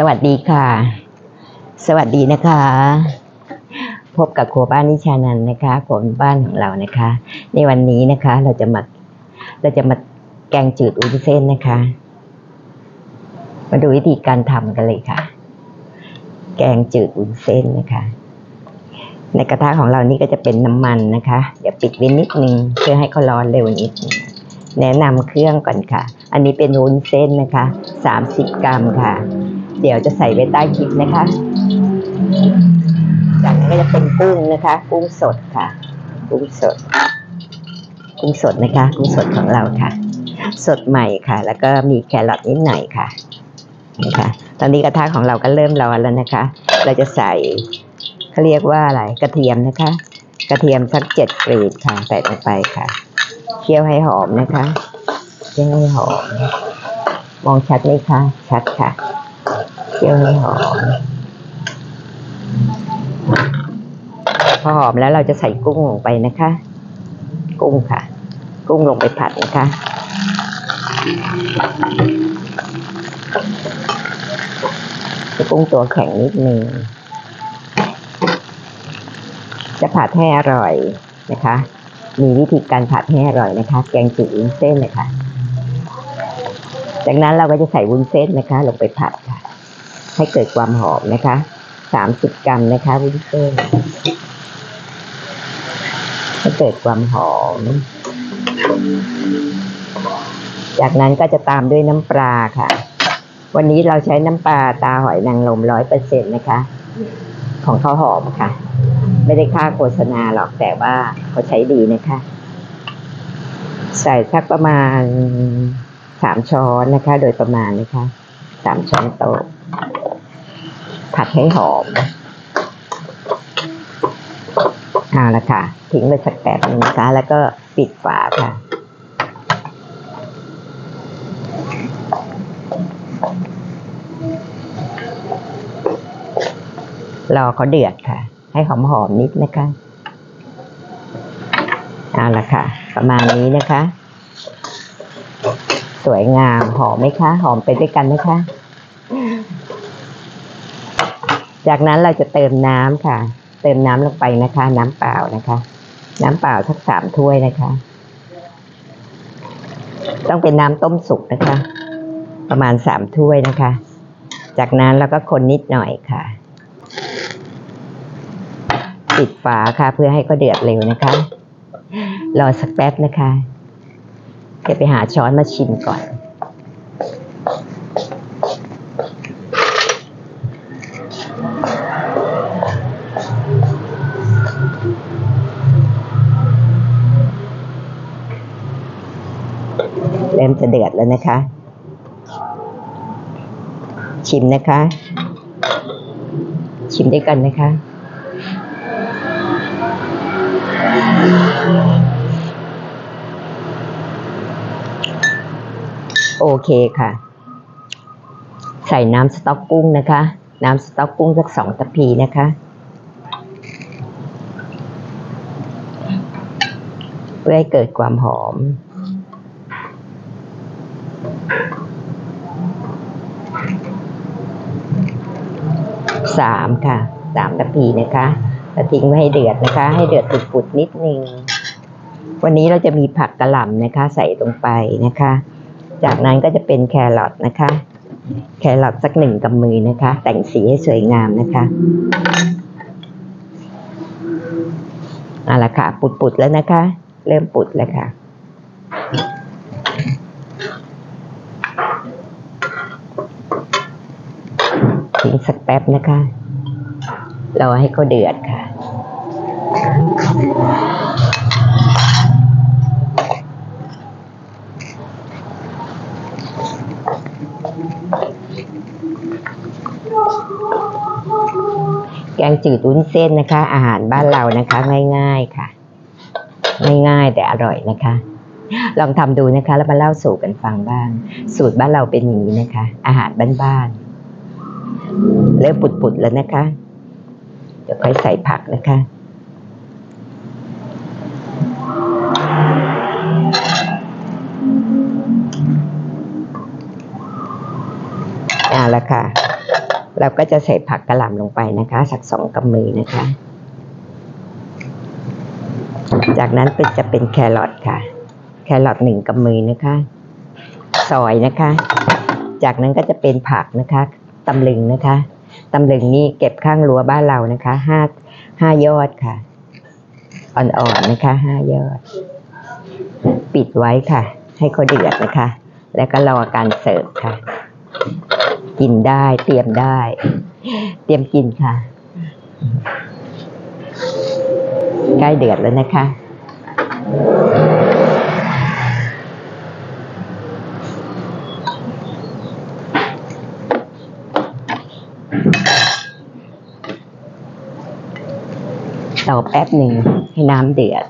สวัสดีค่ะ สวัสดีนะคะ พบกับครัวบ้านนิชานันท์นะคะผมบ้านของเรานะคะ ในวันนี้นะคะ เราจะมาเราจะมาแกงจืดอุ้นเส้นนะคะ มาดูวิธีการทำกันเลยค่ะ แกงจืดอุ้นเส้นนะคะ ในกระทะของเรานี่ก็จะเป็นน้ำมันนะคะ เดี๋ยวปิดไว้นิดนึงเพื่อให้เขาร้อนเร็วนิดนึงแนะนำเครื่องก่อนค่ะ อันนี้เป็นวุ้นเส้นนะคะสามสิบกรัมค่ะ เดี๋ยวจะใส่ไว้ใต้คลิปนะคะ จากนั้นก็จะเป็นกุ้งนะคะ กุ้งสดค่ะ กุ้งสด กุ้งสดนะคะ กุ้งสดของเราค่ะ สดใหม่ค่ะ แล้วก็มีแครอทนิดหน่อยค่ะนะคะตอนนี้กระทะของเราก็เริ่มร้อนแล้วนะคะ เราจะใส่เขาเรียกว่าอะไรกระเทียมนะคะ กระเทียมสักเจ็ดกรีดค่ะใส่ลงไปค่ะเคี่ยวให้หอมนะคะเคี่ยวให้หอม มองชัดไหมคะ ชัดค่ะ ยวให้หอม พอหอมแล้วเราจะใส่กุ้งลงไปนะคะ กุ้งค่ะ กุ้งลงไปผัดนะคะกุ้งตัวแข็งนิดนึงจะผัดให้อร่อยนะคะ มีวิธีการผัดให้อร่อยนะคะ แกงจืดวุ้นเส้นนะคะ จากนั้นเราก็จะใส่วุ้นเส้นนะคะ ลงไปผัด ให้เกิดความหอมนะคะสามสิบกรัมนะคะวุ้นเส้นให้เกิดความหอม จากนั้นก็จะตามด้วยน้ำปลาค่ะ วันนี้เราใช้น้ำปลาตาหอยนางรมร้อยเปอร์เซ็นต์นะคะ ของข้าวหอมค่ะ ไม่ได้ค่าโฆษณาหรอกแต่ว่าเขาใช้ดีนะคะ ใส่สักประมาณสามช้อนนะคะ โดยประมาณนะคะสามช้อนโต๊ะ ผัดให้หอมเอาละค่ะ ทิ้งไปสักแป๊บนึงนะคะ แล้วก็ปิดฝาค่ะ รอเขาเดือดค่ะ ให้หอมหอมนิดนะคะเอาละค่ะ ประมาณนี้นะคะ สวยงามหอมไหมคะ หอมไปด้วยกันนะคะ จากนั้นเราจะเติมน้ำค่ะ เติมน้ำลงไปนะคะ น้ำเปล่านะคะ น้ำเปล่าสักสามถ้วยนะคะ ต้องเป็นน้ำต้มสุกนะคะ ประมาณสามถ้วยนะคะ จากนั้นเราก็คนนิดหน่อยค่ะ ปิดฝาค่ะเพื่อให้เขาเดือดเร็วนะคะ รอสักแป๊บนะคะ เดี๋ยวไปหาช้อนมาชิมก่อน มจะเดือดแล้วนะคะ ชิมนะคะ ชิมด้วยกันนะคะ โอเคค่ะ ใส่น้ำสต๊อกกุ้งนะคะ น้ำสต๊อกกุ้งสักสองตะพีนะคะเพื่อให้เกิดความหอม สามค่ะสามตะพีนะคะแล้วทิ้งไว้ให้เดือดนะคะ ให้เดือดปุดๆนิดนึงวันนี้เราจะมีผักกระหล่ำนะคะ ใส่ลงไปนะคะ จากนั้นก็จะเป็นแครอทนะคะ แครอทสักหนึ่งกำมือนะคะ แต่งสีให้สวยงามนะคะเอาละค่ะ ปุดๆแล้วนะคะ เริ่มปุดแล้วค่ะ ทิ้งสักแป๊บนะคะ เรอให้เขาเดือดค่ะ แกงจืดวุ้นเส้นนะคะ อาหารบ้านเรานะคะ ง่ายๆค่ะ ง่ายๆแต่อร่อยนะคะลองทำดูนะคะ แล้วมาเล่าสู่กันฟังบ้าง สูตรบ้านเราเป็นอย่างนี้นะคะ อาหารบ้านๆ เริ่มปุดๆแล้วนะคะ เดี๋ยวค่อยใส่ผักนะคะเอาละค่ะ เราก็จะใส่ผักกระหล่ำลงไปนะคะ สักสองกำมือนะคะ จากนั้นเป็นจะเป็นแครอทค่ะ แครอทหนึ่งกำมือนะคะ ซอยนะคะ จากนั้นก็จะเป็นผักนะคะ ตำลึงนะคะตำลึงนี่เก็บข้างรั้วบ้านเรานะคะห้าห้ายอดค่ะ อ่อนๆนะคะห้ายอด ปิดไว้ค่ะ ให้เขาเดือดนะคะ แล้วก็รอการเสิร์ฟค่ะ กินได้เตรียมได้ เตรียมกินค่ะใกล้เดือดแล้วนะคะ ต่อแป๊บหนึ่งให้น้ำเดือด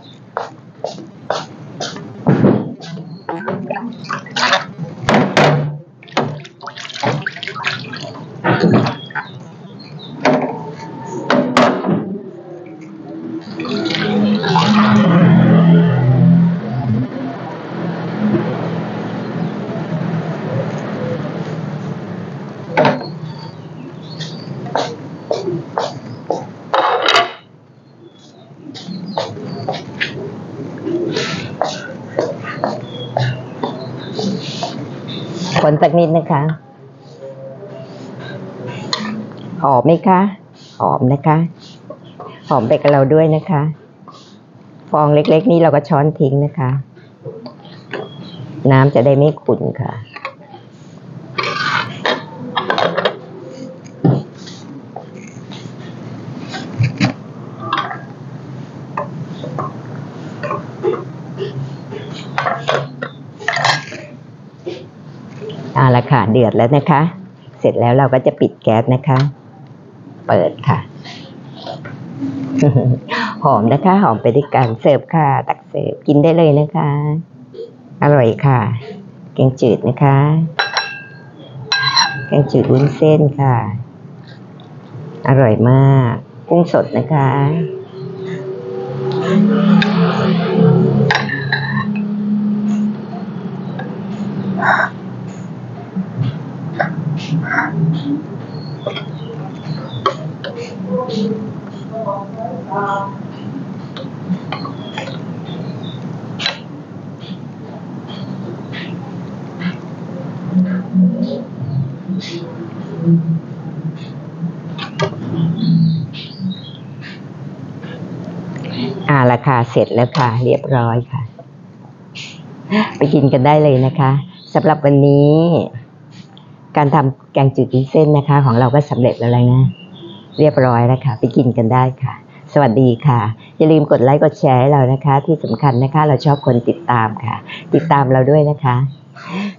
นสักนิดนะคะ หอมไหมคะ หอมนะคะ หอมไปกับเราด้วยนะคะ ฟองเล็กๆ นี่เราก็ช้อนทิ้งนะคะ น้ำจะได้ไม่ขุ่นค่ะ เอาละค่ะเดือดแล้วนะคะ เสร็จแล้วเราก็จะปิดแก๊สนะคะ เปิดค่ะ หอมนะคะหอมไปด้วยกันเสิร์ฟค่ะ ตักเสิร์ฟกินได้เลยนะคะ อร่อยค่ะ แกงจืดนะคะ แกงจืดวุ้นเส้นค่ะ อร่อยมาก กุ้งสดนะคะ อ่าราคาเสร็จแล้วค่ะ เรียบร้อยค่ะ ไปกินกันได้เลยนะคะสำหรับวันนี้ การทำแกงจืดวุ้นเส้นนะคะ ของเราก็สำเร็จแล้วเลยนะ เรียบร้อยแล้วค่ะ ไปกินกันได้ค่ะ สวัสดีค่ะ อย่าลืมกดไลค์กดแชร์ให้เรานะคะ ที่สำคัญนะคะ เราชอบคนติดตามค่ะ ติดตามเราด้วยนะคะ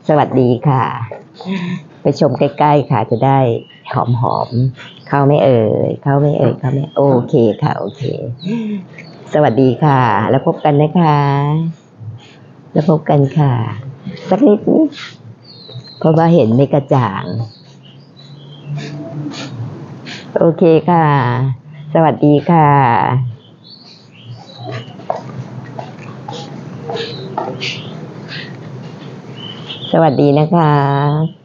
สวัสดีค่ะ ไปชมใกล้ๆค่ะจะได้หอมๆเข้าไม่เอ่ยเข้าไม่เอ่ยเข้าไม่โอเคค่ะโอเค สวัสดีค่ะ แล้วพบกันนะคะ แล้วพบกันค่ะ สักนิดนี้เพราะว่าเห็นไม่กระจ่าง โอเคค่ะ สวัสดีค่ะ สวัสดีนะคะ